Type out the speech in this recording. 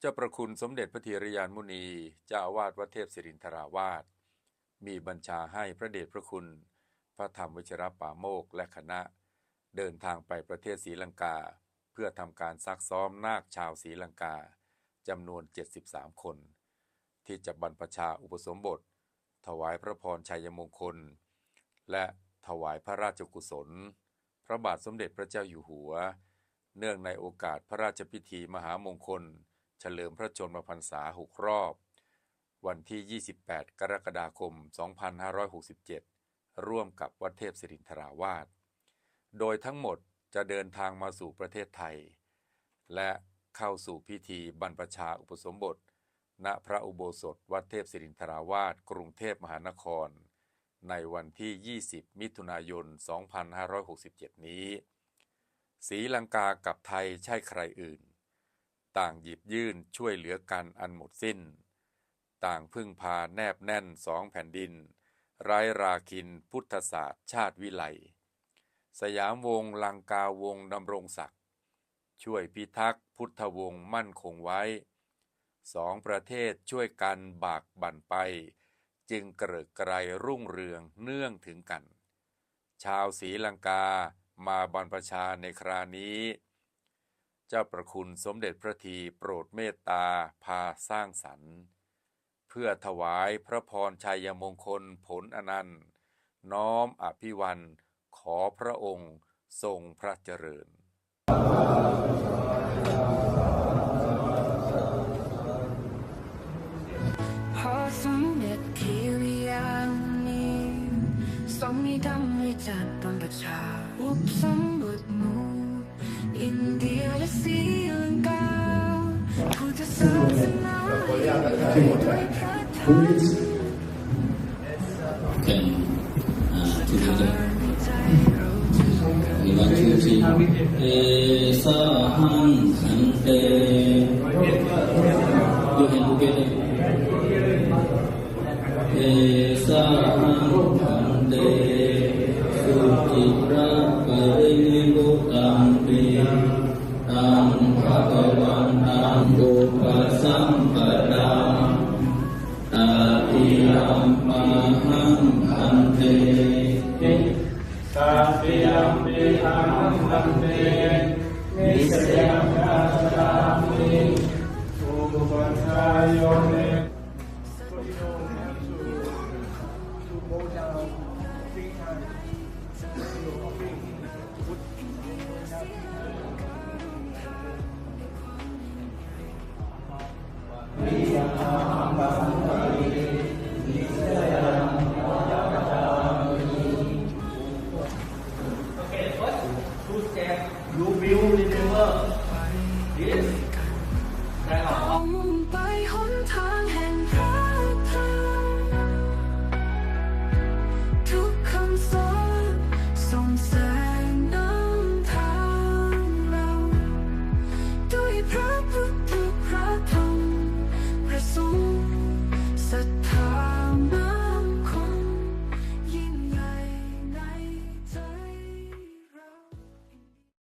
เจ้าประคุณสมเด็จพระธีรยานมุนีเจ้าอาวาสวัดเทพศิรินทราวาสมีบัญชาให้พระเดชพระคุณ พระธรรมวชิรป่าโมกและคณะ เดินทางไปประเทศศรีลังกา เพื่อทำการซักซ้อมนาคชาวศรีลังกาจำนวน 73 คน ที่จะบรรพชาอุปสมบท ถวายพระพรชัยมงคล และถวายพระราชกุศล พระบาทสมเด็จพระเจ้าอยู่หัว เนื่องในโอกาสพระราชพิธีมหามงคล เฉลิมพระชนมพรรษา6รอบ วันที่ 28 กรกฎาคม 2567 ร่วมกับวัดเทพศิรินทราวาส โดยทั้งหมดจะเดินทางมาสู่ประเทศไทย และเข้าสู่พิธีบรรพชาอุปสมบท ณพระอุโบสถวัดเทพศิรินทราวาสกรุงเทพมหานคร ในวันที่ 20 มิถุนายน 2567 นี้ศรีลังกากับไทยใช่ใครอื่น ต่างหยิบยื่นช่วยเหลือกันอันหมดสิ้น ต่างพึ่งพาแนบแน่นสองแผ่นดิน ไร้ราคินพุทธศาสตร์ชาติวิไล สยามวงลังกาวงดำรงศักดิ์ช่วยพิทักษ์พุทธวงศ์มั่นคงไว้ สองประเทศช่วยกันบากบั่นไป จึงเกริกไกรรุ่งเรืองเนื่องถึงกัน ชาวศรีลังกามาบรรพชาในครานี้ เจ้าประคุณสมเด็จพระทีโปรดเมตตาพาสร้างสรรค์ เพื่อถวายพระพรชัยมงคลผลอนันต์น้อมอภิวันขอพระองค์ทรงพระเจริญพอสมเด็จพิริยานีทรงมีดำริจัดบรรพชาอุปสมบทมู อินเดียและศรีลังกาพุทธศาสนาด้วยพระธรรม can uh, together. We want to sing. Esa hanhante. You can together. Esa Han Sante. Sutitra Parivutampi. Tam Bhagavantam Upasampadam. Tatiyampaham Ante. ตาปิยัมปิหังคันเตนิสยังกาสามิอุปัช